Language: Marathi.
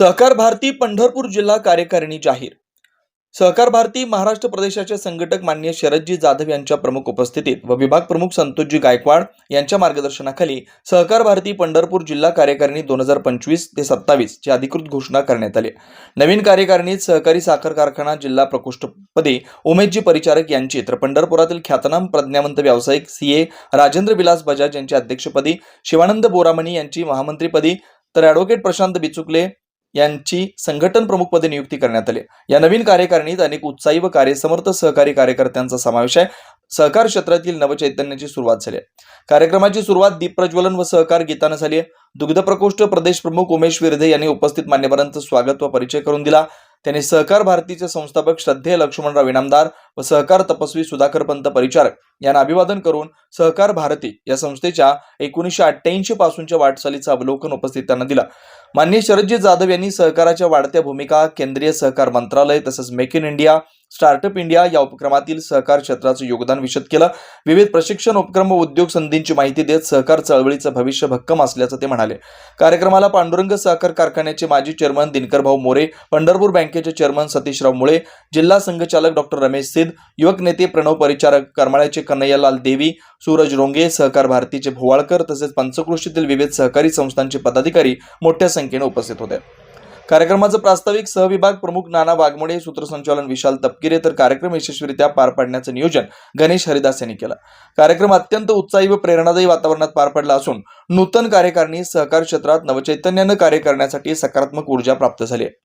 सहकार भारती पंढरपूर जिल्हा कार्यकारिणी जाहीर. सहकार भारती महाराष्ट्र प्रदेशाचे संघटक मान्य शरदजी जाधव यांच्या प्रमुख उपस्थितीत व विभाग प्रमुख संतोषजी गायकवाड यांच्या मार्गदर्शनाखाली सहकार भारती पंढरपूर जिल्हा कार्यकारिणी दोन हजार पंचवीस ते सत्तावीस ची अधिकृत घोषणा करण्यात आली. नवीन कार्यकारिणीत सहकारी साखर कारखाना जिल्हा प्रकोष्ठपदी उमेशजी परिचारक यांची तर पंढरपुरातील ख्यातनाम प्रज्ञावंत व्यावसायिक सी ए राजेंद्र विलास बजाज यांच्या अध्यक्षपदी शिवानंद बोरामणी यांची महामंत्रीपदी तर ॲडव्होकेट प्रशांत बिचुकले यांची संघटन प्रमुखपदी नियुक्ती करण्यात आली. या नवीन कार्यकारिणीत अनेक उत्साही व कार्यसमर्थ सहकारी कार्यकर्त्यांचा समावेश आहे. सहकार क्षेत्रातील नवचैतन्याची सुरुवात झाली आहे. कार्यक्रमाची सुरुवात दीप प्रज्वलन व सहकार गीतानं झाली आहे. दुग्ध प्रकोष्ठ प्रदेश प्रमुख उमेश विरधे यांनी उपस्थित मान्यवरांचं स्वागत व परिचय करून दिला. त्यांनी सहकार भारतीचे संस्थापक श्रद्धेय लक्ष्मणराव इनामदार व सहकार तपस्वी सुधाकर पंत परिचारक यांना अभिवादन करून सहकार भारती या संस्थेच्या एकोणीसशे अठ्ठ्याऐंशी पासूनच्या वाटचालीचं अवलोकन उपस्थितांना त्यांना दिला. माननीय शरदजी जाधव यांनी सहकाराच्या वाढत्या भूमिका केंद्रीय सहकार मंत्रालय तसंच make in India startup India या उपक्रमातील सहकार क्षेत्राचं योगदान विशद केलं. विविध प्रशिक्षण उपक्रम व उद्योग संधींची माहिती देत सहकार चळवळीचं भविष्य भक्कम असल्याचं ते म्हणाले. कार्यक्रमाला पांडुरंग सहकार कारखान्याचे माजी चेअरमन दिनकर भाऊ मोरे पंढरपूर बँकेचे चेअरमन सतीशराव मुळे जिल्हा संघचालक डॉक्टर रमेश सिद युवक नेते प्रणव परिचारक करमाळ्याचे कन्हैयालाल देवी सूरज रोंगे सहकार भारतीचे भोवाळकर तसेच पंचकृषीतील विविध सहकारी संस्थांचे पदाधिकारी मोठ्या संख्येने उपस्थित होते. कार्यक्रमाचं प्रास्ताविक सहविभाग प्रमुख नाना वाघमोडे सूत्रसंचालन विशाल तपकिरे तर कार्यक्रम यशस्वीरित्या पार पाडण्याचं नियोजन गणेश हरिदास यांनी केलं. कार्यक्रम अत्यंत उत्साही व प्रेरणादायी वातावरणात पार पडला असून नूतन कार्यकारिणी सहकार क्षेत्रात नवचैतन्यानं कार्य करण्यासाठी सकारात्मक ऊर्जा प्राप्त झाली आहे.